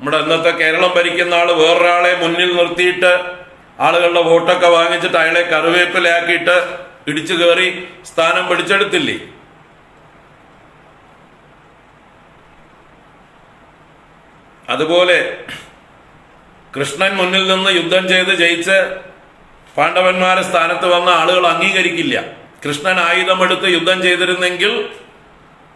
നമ്മുടെ ഇന്നത്തെ കേരളം ഭരിക്കുന്ന ആൾ വേറൊരാളെ മുന്നിൽ നിർത്തിയിട്ട് ആളുകളുടെ വോട്ടൊക്കെ വാങ്ങിച്ചിട്ട് അയാളെ കറിവേപ്പിലാക്കിയിട്ട് ഇടിച്ചു കയറി സ്ഥാനം പിടിച്ചെടുത്തില്ലേ? അതുപോലെ കൃഷ്ണൻ മുന്നിൽ നിന്ന് യുദ്ധം ചെയ്ത് ജയിച്ച് പാണ്ഡവന്മാരെ സ്ഥാനത്ത് വന്ന ആളുകൾ അംഗീകരിക്കില്ല. കൃഷ്ണൻ ആയുധമെടുത്ത് യുദ്ധം ചെയ്തിരുന്നെങ്കിൽ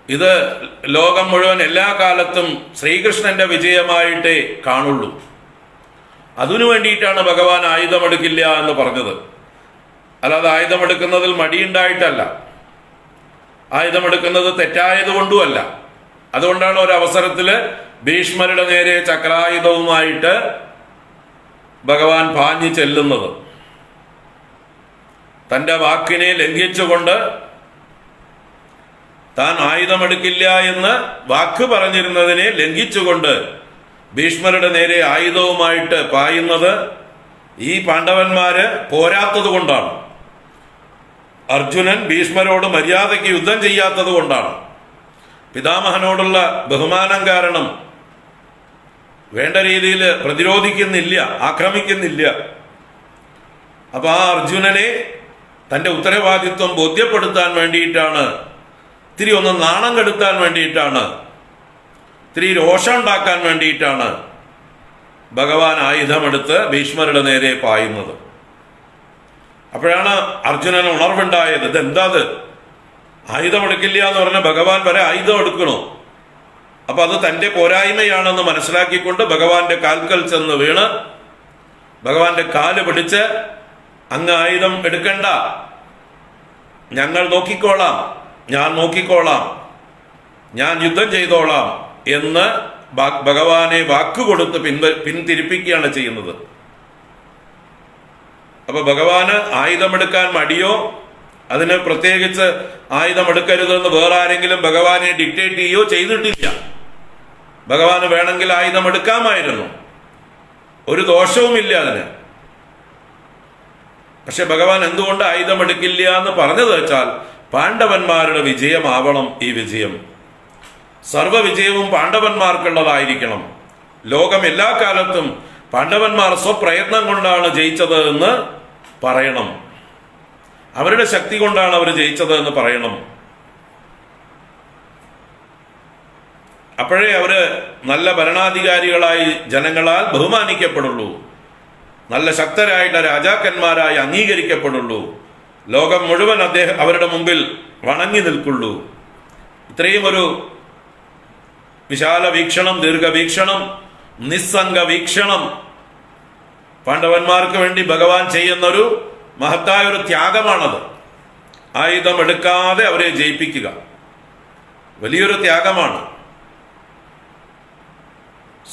ഇത് ലോകം മുഴുവൻ എല്ലാ കാലത്തും ശ്രീകൃഷ്ണന്റെ വിജയമായിട്ടേ കാണുള്ളൂ. അതിനു വേണ്ടിയിട്ടാണ് ഭഗവാൻ ആയുധമെടുക്കില്ല എന്ന് പറഞ്ഞത്. അല്ലാതെ ആയുധമെടുക്കുന്നതിൽ മടിയുണ്ടായിട്ടല്ല. ആയുധമെടുക്കുന്നത് തെറ്റായത് കൊണ്ടുമല്ല അതുകൊണ്ടാണ് ഒരു അവസരത്തിൽ ഭീഷ്മരുടെ നേരെ ചക്രായുധവുമായിട്ട് ഭഗവാൻ പാഞ്ഞു ചെല്ലുന്നത്. തന്റെ വാക്കിനെ ലംഘിച്ചുകൊണ്ട് താൻ ആയുധമെടുക്കില്ല എന്ന് വാക്ക് പറഞ്ഞിരുന്നതിനെ ലംഘിച്ചുകൊണ്ട് ഭീഷ്മരുടെ നേരെ ആയുധവുമായിട്ട് പായുന്നത് ഈ പാണ്ഡവന്മാര് പോരാത്തത് കൊണ്ടാണ്. അർജുനൻ ഭീഷ്മരോട് മര്യാദയ്ക്ക് യുദ്ധം ചെയ്യാത്തത് കൊണ്ടാണ്. പിതാമഹനോടുള്ള ബഹുമാനം കാരണം വേണ്ട രീതിയിൽ പ്രതിരോധിക്കുന്നില്ല ആക്രമിക്കുന്നില്ല. അപ്പൊ ആ അർജുനനെ തന്റെ ഉത്തരവാദിത്വം ബോധ്യപ്പെടുത്താൻ വേണ്ടിയിട്ടാണ് ഇത്തിരി ഒന്ന് നാണം കെടുത്താൻ വേണ്ടിയിട്ടാണ്. ഇത്തിരി രോഷം ഉണ്ടാക്കാൻ വേണ്ടിയിട്ടാണ് ഭഗവാൻ ആയുധമെടുത്ത് ഭീഷ്മരുടെ നേരെ പായുന്നത്. അപ്പോഴാണ് അർജുനന് ഉണർവുണ്ടായത്. ഇതെന്താ അത്? എന്ന് പറഞ്ഞ ഭഗവാൻ വരെ ആയുധം എടുക്കണോ. അപ്പൊ അത് തന്റെ പോരായ്മയാണെന്ന് മനസ്സിലാക്കിക്കൊണ്ട് ഭഗവാന്റെ കാൽക്കൽ ചെന്ന് വീണ് ഭഗവാന്റെ കാൽ പിടിച്ച് അങ്ങ് ആയുധം എടുക്കണ്ട. ഞങ്ങൾ നോക്കിക്കോളാം. ഞാൻ നോക്കിക്കോളാം. ഞാൻ യുദ്ധം ചെയ്തോളാം എന്ന് ഭഗവാനെ വാക്കുകൊടുത്ത് പിൻവ പിന്തിരിപ്പിക്കുകയാണ് ചെയ്യുന്നത്. അപ്പൊ ഭഗവാന് ആയുധമെടുക്കാൻ മടിയോ? അതിന് പ്രത്യേകിച്ച് ആയുധമെടുക്കരുതെന്ന് വേറെ ആരെങ്കിലും ഭഗവാനെ ഡിക്റ്റേറ്റ് ചെയ്യോ? ചെയ്തിട്ടില്ല. ഭഗവാന് വേണമെങ്കിൽ ആയുധമെടുക്കാമായിരുന്നു. ഒരു ദോഷവുമില്ല അതിന്. പക്ഷെ ഭഗവാൻ എന്തുകൊണ്ട് ആയുധമെടുക്കില്ല എന്ന് പറഞ്ഞത് വെച്ചാൽ പാണ്ഡവന്മാരുടെ വിജയമാവണം ഈ വിജയം. സർവ വിജയവും പാണ്ഡവന്മാർക്കുള്ളതായിരിക്കണം. ലോകം എല്ലാ കാലത്തും പാണ്ഡവന്മാർ സ്വപ്രയത്നം കൊണ്ടാണ് ജയിച്ചത് എന്ന് പറയണം. അവരുടെ ശക്തി കൊണ്ടാണ് അവർ ജയിച്ചത് എന്ന് പറയണം. അപ്പോഴേ അവർ നല്ല ഭരണാധികാരികളായി ജനങ്ങളാൽ ബഹുമാനിക്കപ്പെടുള്ളൂ. നല്ല ശക്തരായിട്ട് രാജാക്കന്മാരായി അംഗീകരിക്കപ്പെടുള്ളൂ. ലോകം മുഴുവൻ അദ്ദേഹം അവരുടെ മുമ്പിൽ വണങ്ങി നിൽക്കുള്ളൂ. ഇത്രയും ഒരു വിശാല വീക്ഷണം ദീർഘവീക്ഷണം നിസ്സംഗ വീക്ഷണം പാണ്ഡവന്മാർക്ക് വേണ്ടി ഭഗവാൻ ചെയ്യുന്നൊരു മഹത്തായ ഒരു ത്യാഗമാണത്. ആയുധം എടുക്കാതെ അവരെ ജയിപ്പിക്കുക. വലിയൊരു ത്യാഗമാണ്.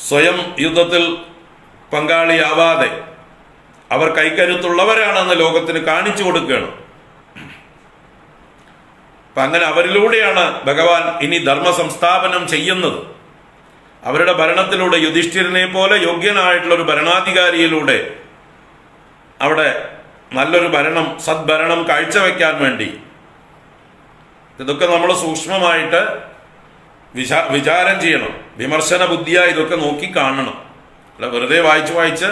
സ്വയം യുദ്ധത്തിൽ പങ്കാളിയാവാതെ അവർ കൈക്കരുത്തുള്ളവരാണെന്ന് ലോകത്തിന് കാണിച്ചു കൊടുക്കുകയാണ്. അപ്പൊ അങ്ങനെ അവരിലൂടെയാണ് ഭഗവാൻ ഇനി ധർമ്മ സംസ്ഥാപനം ചെയ്യുന്നത്. അവരുടെ ഭരണത്തിലൂടെ യുധിഷ്ഠിരനെ പോലെ യോഗ്യനായിട്ടുള്ള ഒരു ഭരണാധികാരിയിലൂടെ അവിടെ നല്ലൊരു ഭരണം സദ്ഭരണം കാഴ്ചവെക്കാൻ വേണ്ടി. ഇതൊക്കെ നമ്മൾ സൂക്ഷ്മമായിട്ട് വിചാ വിചാരം ചെയ്യണം. വിമർശന ബുദ്ധിയ ഇതൊക്കെ നോക്കി കാണണം. അല്ല വെറുതെ വായിച്ച് വായിച്ച്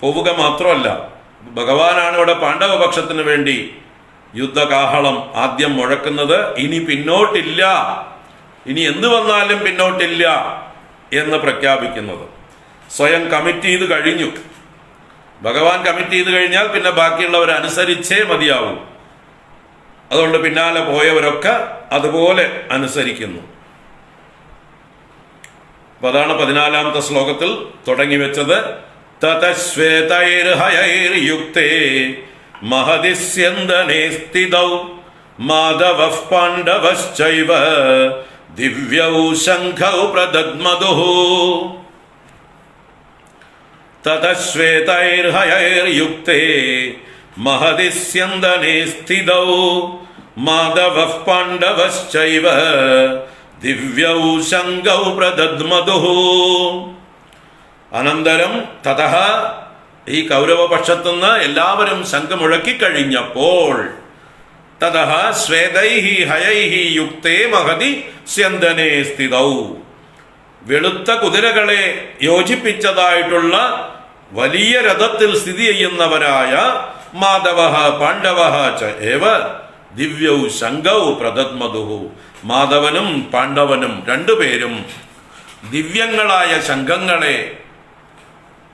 പോവുക മാത്രമല്ല. ഭഗവാനാണ് ഇവിടെ പാണ്ഡവപക്ഷത്തിന് വേണ്ടി യുദ്ധകാഹളം. ആദ്യം മുഴക്കുന്നത് ഇനി പിന്നോട്ടില്ല. ഇനി എന്ത് വന്നാലും പിന്നോട്ടില്ല എന്ന് പ്രഖ്യാപിക്കുന്നത്. സ്വയം കമ്മിറ്റ് ചെയ്ത് കഴിഞ്ഞു. ഭഗവാൻ കമ്മിറ്റ് ചെയ്ത് കഴിഞ്ഞാൽ പിന്നെ ബാക്കിയുള്ളവർ അനുസരിച്ചേ മതിയാവൂ. അതുകൊണ്ട് പിന്നാലെ പോയവരൊക്കെ അതുപോലെ അനുസരിക്കുന്നു. അപ്പൊ അതാണ് പതിനാലാമത്തെ ശ്ലോകത്തിൽ തുടങ്ങി വെച്ചത്. തതശ്വേതൈർഹയൈർയുക്തേ മഹദിസ്യന്തനേ സ്ഥിതൗ മാധവ പാണ്ഡവശ്ചൈവ ദിവ്യൗ ശംഖൗ പ്രദദ്മതുഃ തതശ്വേതൈർഹയൈർയുക്തേ മഹദിസ്യന്തനേ സ്ഥിതൗ മാധവ പാണ്ഡവശ്ചൈവ ദിവ്യൗ ശങ്കൗ പ്രദദ്മതുഃ അനന്തരം തതഹ ഈ കൗരവപക്ഷത്തുനിന്ന് എല്ലാവരും ശംഖ് മുഴക്കിക്കഴിഞ്ഞപ്പോൾ തതഹ ശ്വേതൈഹി ഹയൈഹി യുക്തേ മഹതി സ്യന്തനെ സ്ഥിതൗ. വെളുത്ത കുതിരകളെ യോജിപ്പിച്ചതായിട്ടുള്ള വലിയ രഥത്തിൽ സ്ഥിതി ചെയ്യുന്നവരായ മാധവ പാണ്ഡവ ചേവ ദിവ്യൗ ശങ്കൗ പ്രദത്മധുഹു മാധവനും പാണ്ഡവനും രണ്ടുപേരും ദിവ്യങ്ങളായ ശംഖങ്ങളെ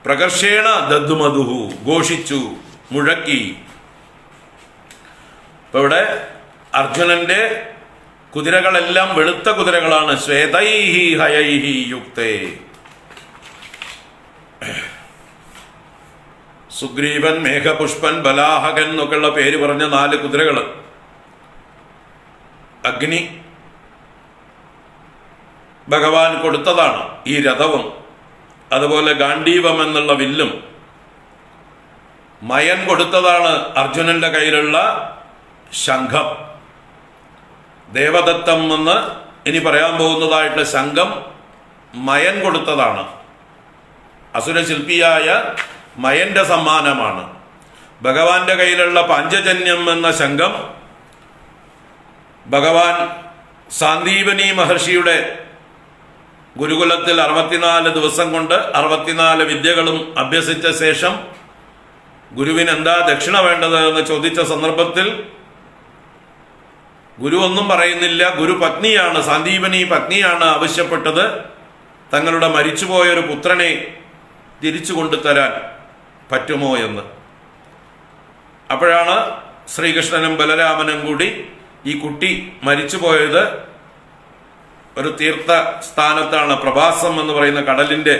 പ്രകർഷേണ ദദ്മതുഹു ഘോഷിച്ചു മുഴക്കി. ഇപ്പൊ ഇവിടെ അർജുനന്റെ കുതിരകളെല്ലാം വെളുത്ത കുതിരകളാണ്. ശ്വേതൈഹി ഹയൈഹി യുക്തേ. സുഗ്രീവൻ മേഘപുഷ്പൻ ബലാഹകൻ എന്നൊക്കെയുള്ള പേര് പറഞ്ഞ നാല് കുതിരകൾ അഗ്നി ഭഗവാൻ കൊടുത്തതാണ് ഈ രഥവും. അതുപോലെ ഗാന്ധീവം എന്നുള്ള വില്ലും മയൻ കൊടുത്തതാണ് അർജുനന്റെ കയ്യിലുള്ള ശംഖം. ദേവദത്തം എന്ന് ഇനി പറയാൻ പോകുന്നതായിട്ടുള്ള ശംഖം മയൻ കൊടുത്തതാണ്. അസുരശില്പിയായ മയന്റെ സമ്മാനമാണ്. ഭഗവാന്റെ കയ്യിലുള്ള പാഞ്ചജന്യം എന്ന ശംഖം ഭഗവാൻ സാന്ദീപനി മഹർഷിയുടെ ഗുരുകുലത്തിൽ അറുപത്തിനാല് ദിവസം കൊണ്ട് അറുപത്തിനാല് വിദ്യകളും അഭ്യസിച്ച ശേഷം ഗുരുവിന് എന്താ ദക്ഷിണ വേണ്ടത് എന്ന് ചോദിച്ച സന്ദർഭത്തിൽ ഗുരു ഒന്നും പറയുന്നില്ല. ഗുരു പത്നിയാണ് സന്ദീപനി പത്നിയാണ് ആവശ്യപ്പെട്ടത്. തങ്ങളുടെ മരിച്ചുപോയ ഒരു പുത്രനെ തിരിച്ചു കൊണ്ടുതരാൻ പറ്റുമോ എന്ന്. അപ്പോഴാണ് ശ്രീകൃഷ്ണനും ബലരാമനും കൂടി ഈ കുട്ടി മരിച്ചുപോയത്. ഒരു തീർത്ഥ സ്ഥാനത്താണ് പ്രഭാസം എന്ന് പറയുന്ന കടലിന്റെ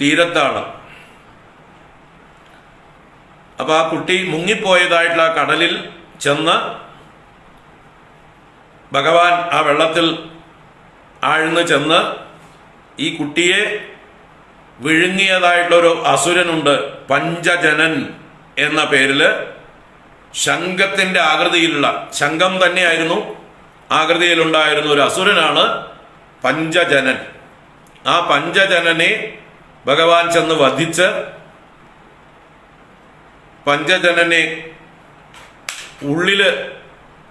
തീരത്താണ്. അപ്പൊ ആ കുട്ടി മുങ്ങിപ്പോയതായിട്ടുള്ള ആ കടലിൽ ചെന്ന് ഭഗവാൻ ആ വെള്ളത്തിൽ ആഴ്ന്നു ചെന്ന് ഈ കുട്ടിയെ വിഴുങ്ങിയതായിട്ടുള്ളൊരു അസുരനുണ്ട് പഞ്ചജനൻ എന്ന പേരിൽ ശംഖത്തിന്റെ ആകൃതിയിലുള്ള ശംഖം തന്നെയായിരുന്നു ആകൃതിയിലുണ്ടായിരുന്ന ഒരു അസുരനാണ് പഞ്ചജനൻ. ആ പഞ്ചജനനെ ഭഗവാൻ ചെന്ന് വധിച്ച് പഞ്ചജനനെ ഉള്ളിൽ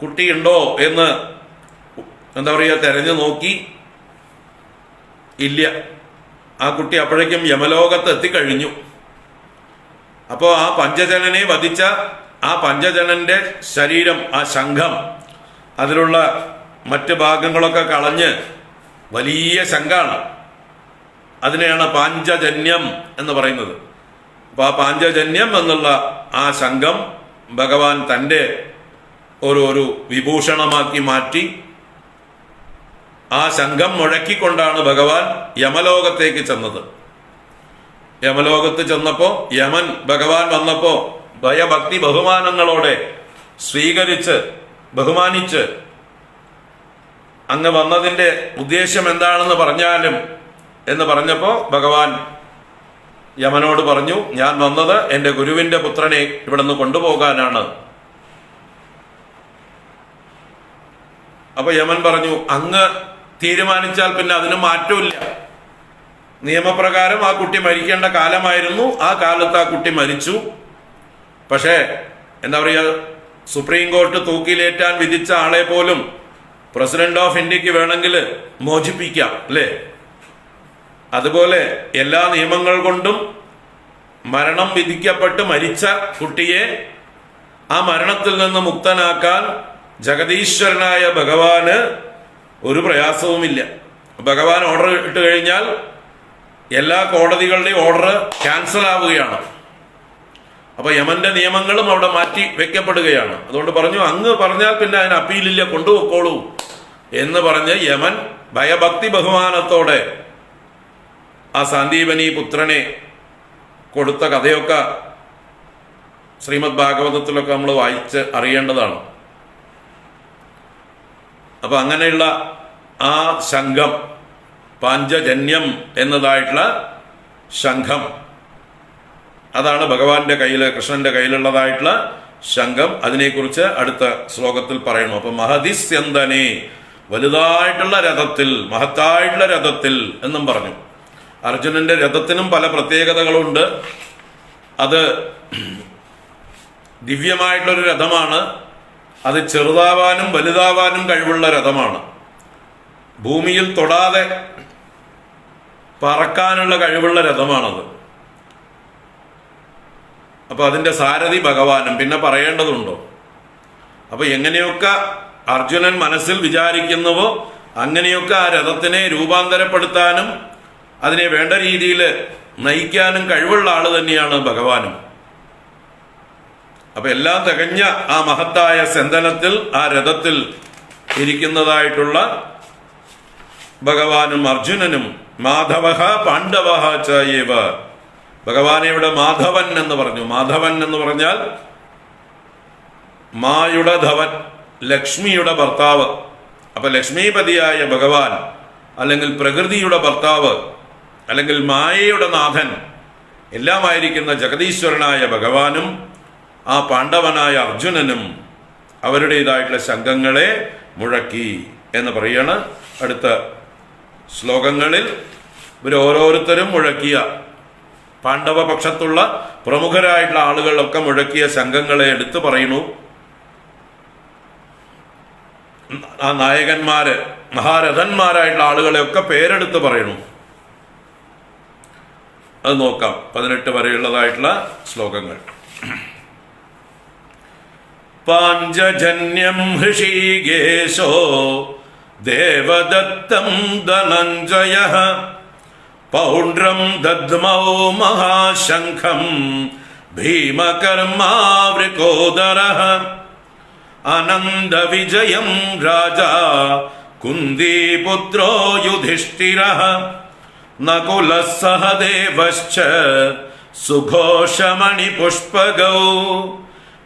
കുട്ടിയുണ്ടോ എന്ന് എന്താ പറയുക തെരഞ്ഞു നോക്കി. ഇല്ല. ആ കുട്ടി അപ്പോഴേക്കും യമലോകത്ത് എത്തിക്കഴിഞ്ഞു. അപ്പോൾ ആ പഞ്ചജനനെ വധിച്ച ആ പഞ്ചജനന്റെ ശരീരം ആ ശംഖം അതിലുള്ള മറ്റ് ഭാഗങ്ങളൊക്കെ കളഞ്ഞ് വലിയ ശങ്കാണ് അതിനെയാണ് പാഞ്ചജന്യം എന്ന് പറയുന്നത്. അപ്പൊ ആ പാഞ്ചജന്യം എന്നുള്ള ആ ശംഖം ഭഗവാൻ തന്റെ ഒരു ഒരു വിഭൂഷണമാക്കി മാറ്റി ആ ശംഖം മുഴക്കിക്കൊണ്ടാണ് ഭഗവാൻ യമലോകത്തേക്ക് ചെന്നത്. യമലോകത്ത് ചെന്നപ്പോ യമൻ ഭഗവാൻ വന്നപ്പോ ഭയഭക്തി ബഹുമാനങ്ങളോടെ സ്വീകരിച്ച് ബഹുമാനിച്ച് അങ്ങ് വന്നതിന്റെ ഉദ്ദേശം എന്താണെന്ന് പറഞ്ഞാലും എന്ന് പറഞ്ഞപ്പോൾ ഭഗവാൻ യമനോട് പറഞ്ഞു ഞാൻ വന്നത് എന്റെ ഗുരുവിന്റെ പുത്രനെ ഇവിടുന്ന് കൊണ്ടുപോകാനാണ്. അപ്പൊ യമൻ പറഞ്ഞു അങ്ങ് തീരുമാനിച്ചാൽ പിന്നെ അതിന് മാറ്റമില്ല. നിയമപ്രകാരം ആ കുട്ടി മരിക്കേണ്ട കാലമായിരുന്നു. ആ കാലത്ത് ആ കുട്ടി മരിച്ചു. പക്ഷേ എന്താ പറയുക സുപ്രീം കോർട്ട് തൂക്കിലേറ്റാൻ വിധിച്ച ആളെ പോലും പ്രസിഡന്റ് ഓഫ് ഇന്ത്യയ്ക്ക് വേണമെങ്കിൽ മോചിപ്പിക്കാം അല്ലേ? അതുപോലെ എല്ലാ നിയമങ്ങൾ കൊണ്ടും മരണം വിധിക്കപ്പെട്ട് മരിച്ച കുട്ടിയെ ആ മരണത്തിൽ നിന്ന് മുക്തനാക്കാൻ ജഗതീശ്വരനായ ഭഗവാന് ഒരു പ്രയാസവുമില്ല. ഭഗവാൻ ഓർഡർ ഇട്ട് കഴിഞ്ഞാൽ എല്ലാ കോടതികളുടെയും ഓർഡർ ക്യാൻസൽ ആവുകയാണ്. അപ്പൊ യമന്റെ നിയമങ്ങളും അവിടെ മാറ്റി വെക്കപ്പെടുകയാണ്. അതുകൊണ്ട് പറഞ്ഞു അങ്ങ് പറഞ്ഞാൽ പിന്നെ അതിന് അപ്പീലില്ല കൊണ്ടുപോയിക്കോളൂ എന്ന് പറഞ്ഞ് യമൻ ഭയഭക്തി ബഹുമാനത്തോടെ ആ സാന്ദീപനി പുത്രനെ കൊടുത്ത കഥയൊക്കെ ശ്രീമദ് ഭാഗവതത്തിലൊക്കെ നമ്മൾ വായിച്ച് അറിയേണ്ടതാണ്. അപ്പൊ അങ്ങനെയുള്ള ആ സംഘം പാഞ്ചജന്യം എന്നതായിട്ടുള്ള ശംഖം അതാണ് ഭഗവാന്റെ കയ്യിൽ കൃഷ്ണന്റെ കയ്യിലുള്ളതായിട്ടുള്ള ശംഖം. അതിനെക്കുറിച്ച് അടുത്ത ശ്ലോകത്തിൽ പറയുന്നു. അപ്പൊ മഹതിസ്യന്തനെ വലുതായിട്ടുള്ള രഥത്തിൽ മഹത്തായിട്ടുള്ള രഥത്തിൽ എന്നും പറഞ്ഞു. അർജുനന്റെ രഥത്തിനും പല പ്രത്യേകതകളുണ്ട്. അത് ദിവ്യമായിട്ടുള്ളൊരു രഥമാണ്. അത് ചെറുതാവാനും വലുതാവാനും കഴിവുള്ള രഥമാണ്. ഭൂമിയിൽ തൊടാതെ പറക്കാനുള്ള കഴിവുള്ള രഥമാണത്. അപ്പൊ അതിന്റെ സാരഥി ഭഗവാനും. പിന്നെ പറയേണ്ടതുണ്ടോ? അപ്പൊ എങ്ങനെയൊക്കെ അർജുനൻ മനസ്സിൽ വിചാരിക്കുന്നുവോ അങ്ങനെയൊക്കെ ആ രഥത്തിനെ രൂപാന്തരപ്പെടുത്താനും അതിനെ വേണ്ട രീതിയിൽ നയിക്കാനും കഴിവുള്ള ആൾ തന്നെയാണ് ഭഗവാനും. അപ്പൊ എല്ലാം തികഞ്ഞ ആ മഹത്തായ സെന്തനത്തിൽ ആ രഥത്തിൽ ഇരിക്കുന്നതായിട്ടുള്ള ഭഗവാനും അർജുനനും മാധവഹ പാണ്ഡവ ചയേവ ഭഗവാനെ ഇവിടെ മാധവൻ എന്ന് പറഞ്ഞു. മാധവൻ എന്ന് പറഞ്ഞാൽ മായുടെ ധവൻ ലക്ഷ്മിയുടെ ഭർത്താവ്. അപ്പൊ ലക്ഷ്മീപതിയായ ഭഗവാൻ അല്ലെങ്കിൽ പ്രകൃതിയുടെ ഭർത്താവ് അല്ലെങ്കിൽ മായയുടെ നാഥൻ എല്ലാമായിരിക്കുന്ന ജഗതീശ്വരനായ ഭഗവാനും ആ പാണ്ഡവനായ അർജുനനും അവരുടേതായിട്ടുള്ള ശംഖങ്ങളെ മുഴക്കി എന്ന് പറയാണ് അടുത്ത ശ്ലോകങ്ങളിൽ. ഇവർ ഓരോരുത്തരും മുഴക്കിയ പാണ്ഡവ പക്ഷത്തുള്ള പ്രമുഖരായിട്ടുള്ള ആളുകളൊക്കെ മുഴക്കിയ സംഘങ്ങളെ എടുത്തു പറയുന്നു. ആ നായകന്മാര് മഹാരഥന്മാരായിട്ടുള്ള ആളുകളെയൊക്കെ പേരെടുത്ത് പറയുന്നു. അത് നോക്കാം പതിനെട്ട് വരെയുള്ളതായിട്ടുള്ള ശ്ലോകങ്ങൾ. പാഞ്ചജന്യം ഹൃഷീകേശോ ദേവദത്തം ധനഞ്ജയ पौंड्रम दौ महाशंखम भीम कर्मा वृकोदर आनंद विजय राजा कुन्दीपुत्रो युधिष्ठि नकुल सह सुघोष मणिपुष्प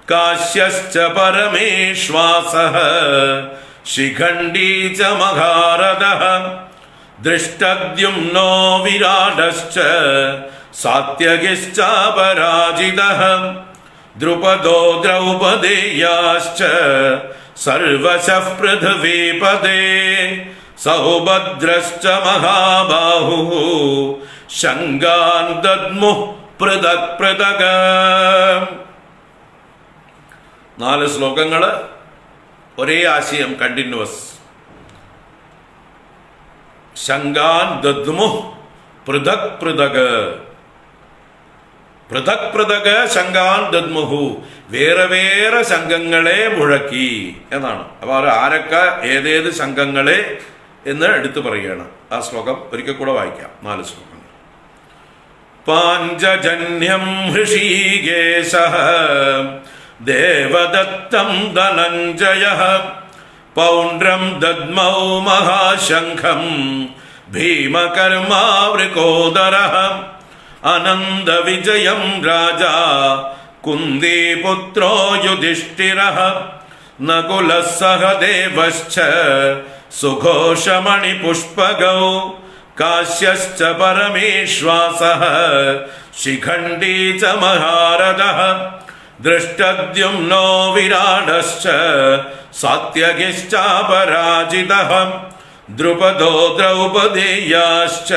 काश्यश्च परमेश्वास शिखंडी च महारदः ദൃഷ്ടദ്യുംനോ വിരാടശ്ച സാത്യകിശ്ചാപരാജിതഃ. ദ്രുപദോ ദ്രൗപദേയാശ്ച സർവശഃ പൃഥിവീപദേ സൗഭദ്രശ്ച മഹാബാഹുഃ. ശങ്കാൻ ദദ്മുഃ പൃഥക് പൃഥക്. നാല് ശ്ലോകങ്ങൾ ഒരേ ആശയം കണ്ടിന്യൂസ്. ശങ്കാൻ ദദ്മു. പൃഥക് പൃഥക്. പൃഥക് പൃഥക് ശങ്കാൻ ദദ്മുഹു. വേറെ വേറെ സംഘങ്ങളെ മുഴക്കി എന്നാണ്. അപ്പൊ അവർ ആരൊക്കെ ഏതേത് സംഘങ്ങളെ എന്ന് എടുത്തു പറയുകയാണ്. ആ ശ്ലോകം ഒരിക്കൽ കൂടെ വായിക്കാം. നാല് ശ്ലോകങ്ങൾ. പാഞ്ചജന്യം ഹൃഷീകേശ. ദേവദത്തം ധനഞ്ജയ. പൗണ്ഡ്രം ദദ്മൗ മഹാശംഖം. आकोदर आनंद विजय राजा, कुन्दीपुत्रो युधिष्ठिरः। नकुलः सह देवश्च सुघोषमणिपुष्पगौ। काश्यश्च परमेश्वासः शिखंडी च महारद दृष्टद्युम्नो विराडश्च सात्यगिश्चापराजितः द्रुपदो द्रौपदेयाश्च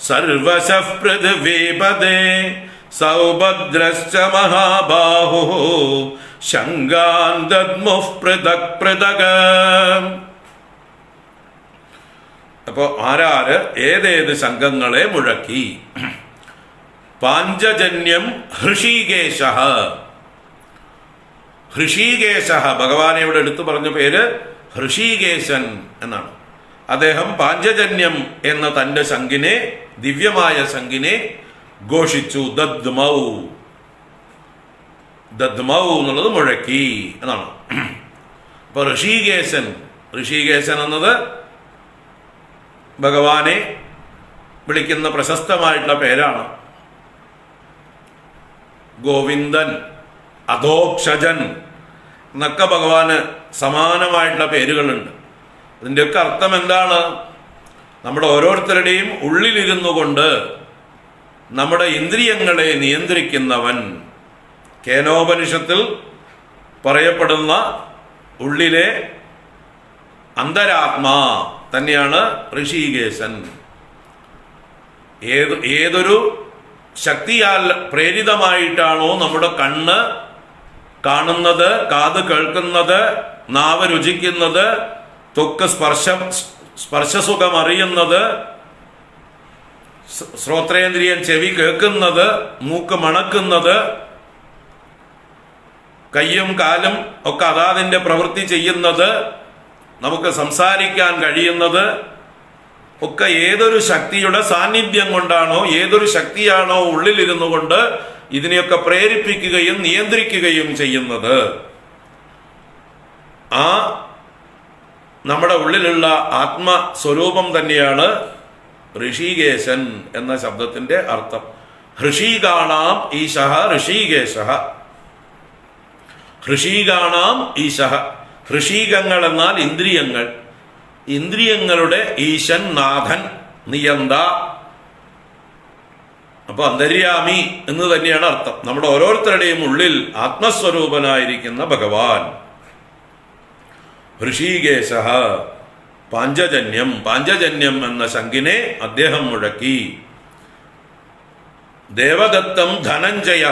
सर्वशः पृथिवीपदे सौभद्रश्च महाबाहुः शङ्गान् दद्मुः पृथक् पृथक् അപ്പോ ആരാര് ഏതേത് സംഘങ്ങളെ മുഴക്കി പാഞ്ചജന്യം ഹൃഷീകേശ ഹൃഷീകേശ ഭഗവാനെ ഇവിടെ എടുത്തു പറഞ്ഞ പേര് ഹൃഷീകേശൻ എന്നാണ് അദ്ദേഹം പാഞ്ചജന്യം എന്ന തന്റെ ശങ്കിനെ ദിവ്യമായ ശങ്കിനെ ഘോഷിച്ചു. ദദ്മൗ. ദദ്മൗ എന്നുള്ളത് മുഴക്കി എന്നാണ്. അപ്പൊ ഋഷികേശൻ ഋഷികേശൻ എന്നത് ഭഗവാനെ വിളിക്കുന്ന പ്രശസ്തമായിട്ടുള്ള പേരാണ്. ഗോവിന്ദൻ അധോക്ഷജൻ എന്നൊക്കെ ഭഗവാന് സമാനമായിട്ടുള്ള പേരുകളുണ്ട്. അതിന്റെയൊക്കെ അർത്ഥം എന്താണ്? നമ്മുടെ ഓരോരുത്തരുടെയും ഉള്ളിലിരുന്നു കൊണ്ട് നമ്മുടെ ഇന്ദ്രിയങ്ങളെ നിയന്ത്രിക്കുന്നവൻ. കേനോപനിഷത്തിൽ പറയപ്പെടുന്ന ഉള്ളിലെ അന്തരാത്മാ തന്നെയാണ് ഋഷികേശൻ. ഏത് ഏതൊരു ശക്തിയാൽ പ്രേരിതമായിട്ടാണോ നമ്മുടെ കണ്ണ് കാണുന്നത് കാത് കേൾക്കുന്നത് നാവ് രുചിക്കുന്നത് ത്വക്ക് സ്പർശം സ്പർശസുഖം അറിയുന്നത് ശ്രോത്രേന്ദ്രിയൻ ചെവി കേൾക്കുന്നത് മൂക്ക് മണക്കുന്നത് കയ്യും കാലും ഒക്കെ അതാതിന്റെ പ്രവൃത്തി ചെയ്യുന്നത് നമുക്ക് സംസാരിക്കാൻ കഴിയുന്നത് ഒക്കെ ഏതൊരു ശക്തിയുടെ സാന്നിധ്യം കൊണ്ടാണോ ഏതൊരു ശക്തിയാണോ ഉള്ളിലിരുന്നു കൊണ്ട് ഇതിനെയൊക്കെ പ്രേരിപ്പിക്കുകയും നിയന്ത്രിക്കുകയും ചെയ്യുന്നത്. ആ നമ്മുടെ ഉള്ളിലുള്ള ആത്മസ്വരൂപം തന്നെയാണ് ഋഷികേശൻ എന്ന ശബ്ദത്തിന്റെ അർത്ഥം. ഹൃഷീകാണാം ഈശഹ ഋഷികേശ ഹൃഷീകാണാം ഈശഹ. ഹൃഷീകങ്ങൾ എന്നാൽ ഇന്ദ്രിയങ്ങൾ. ഇന്ദ്രിയങ്ങളുടെ ഈശൻ നാഥൻ നിയന്ത. അപ്പൊ അന്തര്യാമി എന്ന് തന്നെയാണ് അർത്ഥം. നമ്മുടെ ഓരോരുത്തരുടെയും ഉള്ളിൽ ആത്മസ്വരൂപനായിരിക്കുന്ന ഭഗവാൻ. ഋഷികേശ. പാഞ്ചജന്യം പാഞ്ചജന്യം എന്ന ശങ്കിനെ അദ്ദേഹം മുഴക്കി. ദേവദത്തം ധനഞ്ജയ.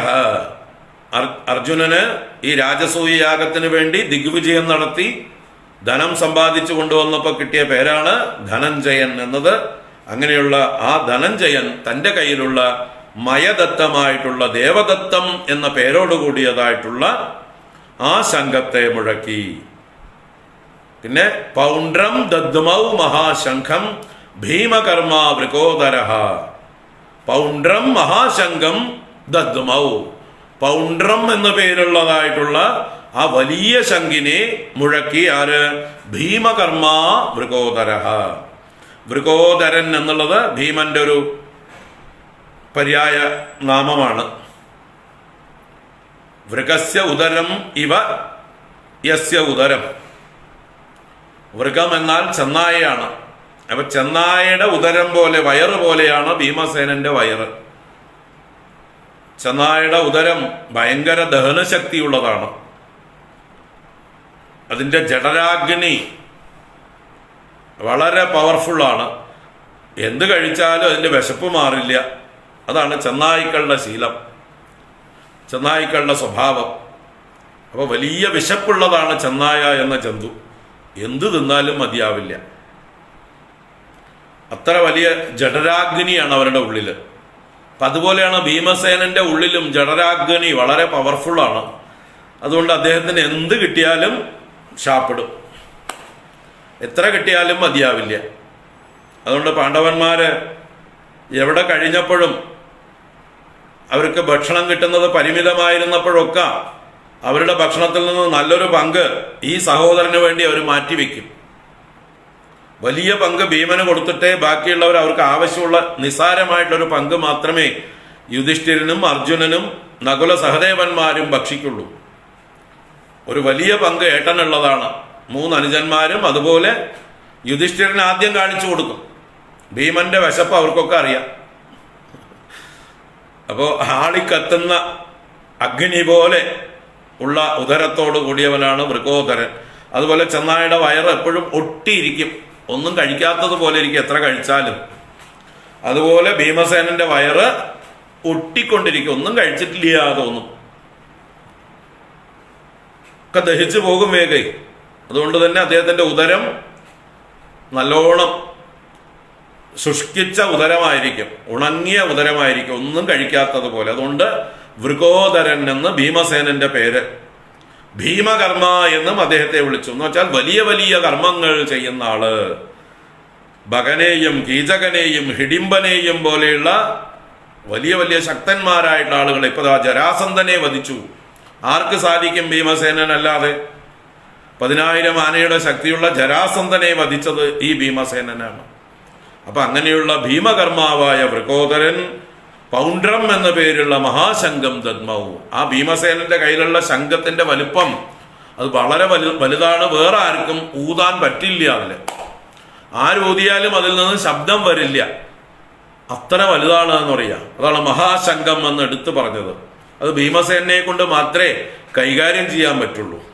അർ- അർജുനന് ഈ രാജസൂയ യാഗത്തിന് വേണ്ടി ദിഗ്വിജയം നടത്തി ധനം സമ്പാദിച്ചു കൊണ്ടുവന്നപ്പോൾ കിട്ടിയ പേരാണ് ധനഞ്ജയൻ എന്നത്. അങ്ങനെയുള്ള ആ ധനഞ്ജയൻ തന്റെ കയ്യിലുള്ള മയദത്തമായിട്ടുള്ള ദേവദത്തം എന്ന പേരോടുകൂടിയതായിട്ടുള്ള ആ ശംഖത്തെ മുഴക്കി. പിന്നെ പൗണ്ഡ്രം ദദ്മൗ മഹാശംഖം ഭീമകർമ്മ വൃകോദര പൗണ്ഡ്രം മഹാശംഖം ദദ്മൗ. പൗണ്ഡ്രം എന്ന പേരുള്ളതായിട്ടുള്ള ആ വലിയ ശംഖിനെ മുഴക്കി ആര്? ഭീമകർമ്മ വൃകോദര വൃകോദരൻ എന്നുള്ളത് ഭീമന്റെ ഒരു പര്യായ നാമമാണ്. വൃകസ്യ ഉദരം ഇവ യസ്യ ഉദരം. വൃഗം എന്നാൽ ചെന്നായയാണ്. അപ്പൊ ചെന്നായയുടെ ഉദരം പോലെ വയറ് പോലെയാണ് ഭീമസേനന്റെ വയറ്. ചെന്നായയുടെ ഉദരം ഭയങ്കര ദഹനശക്തിയുള്ളതാണ്. അതിന്റെ ജഠരാഗ്നി വളരെ പവർഫുള്ളാണ്. എന്ത് കഴിച്ചാലും അതിന്റെ വിശപ്പ് മാറില്ല. അതാണ് ചെന്നായ്ക്കളുടെ ശീലം. ചെന്നായ്ക്കളുടെ സ്വഭാവം. അപ്പൊ വലിയ വിശപ്പുള്ളതാണ് ചെന്നായ എന്ന ജന്തു. എന്ത് തിന്നാലും മതിയാവില്ല. അത്ര വലിയ ജഡരാഗ്നിയാണ് അവരുടെ ഉള്ളിൽ അപ്പൊ അതുപോലെയാണ് ഭീമസേനന്റെ ഉള്ളിലും ജഡരാഗ്നി വളരെ പവർഫുള്ളാണ് അതുകൊണ്ട് അദ്ദേഹത്തിന് എന്ത് കിട്ടിയാലും ഷാപ്പിടും എത്ര കിട്ടിയാലും മതിയാവില്ല. അതുകൊണ്ട് പാണ്ഡവന്മാര് എവിടെ കഴിഞ്ഞപ്പോഴും അവർക്ക് ഭക്ഷണം കിട്ടുന്നത് പരിമിതമായിരുന്നപ്പോഴൊക്കെ അവരുടെ ഭക്ഷണത്തിൽ നിന്ന് നല്ലൊരു പങ്ക് ഈ സഹോദരന് വേണ്ടി അവർ മാറ്റിവെക്കും. വലിയ പങ്ക് ഭീമന് കൊടുത്തിട്ടേ ബാക്കിയുള്ളവർ അവർക്ക് ആവശ്യമുള്ള നിസാരമായിട്ടൊരു പങ്ക് മാത്രമേ യുധിഷ്ഠിരനും അർജുനനും നകുല സഹദേവന്മാരും ഭക്ഷിക്കുള്ളൂ. ഒരു വലിയ പങ്ക് ഏട്ടനുള്ളതാണ്. മൂന്ന് അനുജന്മാരും അതുപോലെ യുധിഷ്ഠിരൻ ആദ്യം കാണിച്ചു കൊടുക്കും. ഭീമന്റെ വിശപ്പ് അവർക്കൊക്കെ അറിയാം. അപ്പോ ആളിക്കത്തുന്ന അഗ്നി പോലെ ഉള്ള ഉദരത്തോട് കൂടിയവനാണ് മൃഗോധരൻ അതുപോലെ ചെന്നായുടെ വയറ് എപ്പോഴും ഒട്ടിയിരിക്കും. ഒന്നും കഴിക്കാത്തത് പോലെ ഇരിക്കും എത്ര കഴിച്ചാലും. അതുപോലെ ഭീമസേനന്റെ വയറ് ഒട്ടിക്കൊണ്ടിരിക്കും. ഒന്നും കഴിച്ചിട്ടില്ല തോന്നും ഒക്കെ ദഹിച്ചു പോകും വേഗം. അതുകൊണ്ട് തന്നെ അദ്ദേഹത്തിന്റെ ഉദരം നല്ലോണം ശുഷ്കിച്ച ഉദരമായിരിക്കും. ഉണങ്ങിയ ഉദരമായിരിക്കും. ഒന്നും കഴിക്കാത്തതുപോലെ അതുകൊണ്ട് വൃഗോദരൻ എന്ന് ഭീമസേനന്റെ പേര്. ഭീമകർമ്മ എന്നും അദ്ദേഹത്തെ വിളിച്ചു. എന്ന് വെച്ചാൽ വലിയ വലിയ കർമ്മങ്ങൾ ചെയ്യുന്ന ആൾ. ഭഗനെയും കീചകനെയും ഹിഡിംബനെയും പോലെയുള്ള വലിയ വലിയ ശക്തന്മാരായിട്ടുള്ള ആളുകൾ ഇപ്പൊ ആ ജരാസന്ധനെ വധിച്ചു. ആർക്ക് സാധിക്കും ഭീമസേനൻ അല്ലാതെ? പതിനായിരം ആനയുടെ ശക്തിയുള്ള ജരാസന്ധനെ വധിച്ചത് ഈ ഭീമസേനനാണ്. അപ്പൊ അങ്ങനെയുള്ള ഭീമകർമാവായ വൃക്കോദരൻ പൗണ്ഡ്രം എന്ന പേരുള്ള മഹാശംഖം ദദ്മവും ആ ഭീമസേനന്റെ കയ്യിലുള്ള ശംഖത്തിന്റെ വലുപ്പം അത് വളരെ വലു വലുതാണ്. വേറെ ആർക്കും ഊതാൻ പറ്റില്ല അതിൽ. ആരൂതിയാലും അതിൽ നിന്ന് ശബ്ദം വരില്ല. അത്ര വലുതാണ് എന്ന് പറയാ. അതാണ് മഹാശംഖം എന്ന് എടുത്തു പറഞ്ഞത്. അത് ഭീമസേനയെ കൊണ്ട് മാത്രമേ കൈകാര്യം ചെയ്യാൻ പറ്റുള്ളൂ.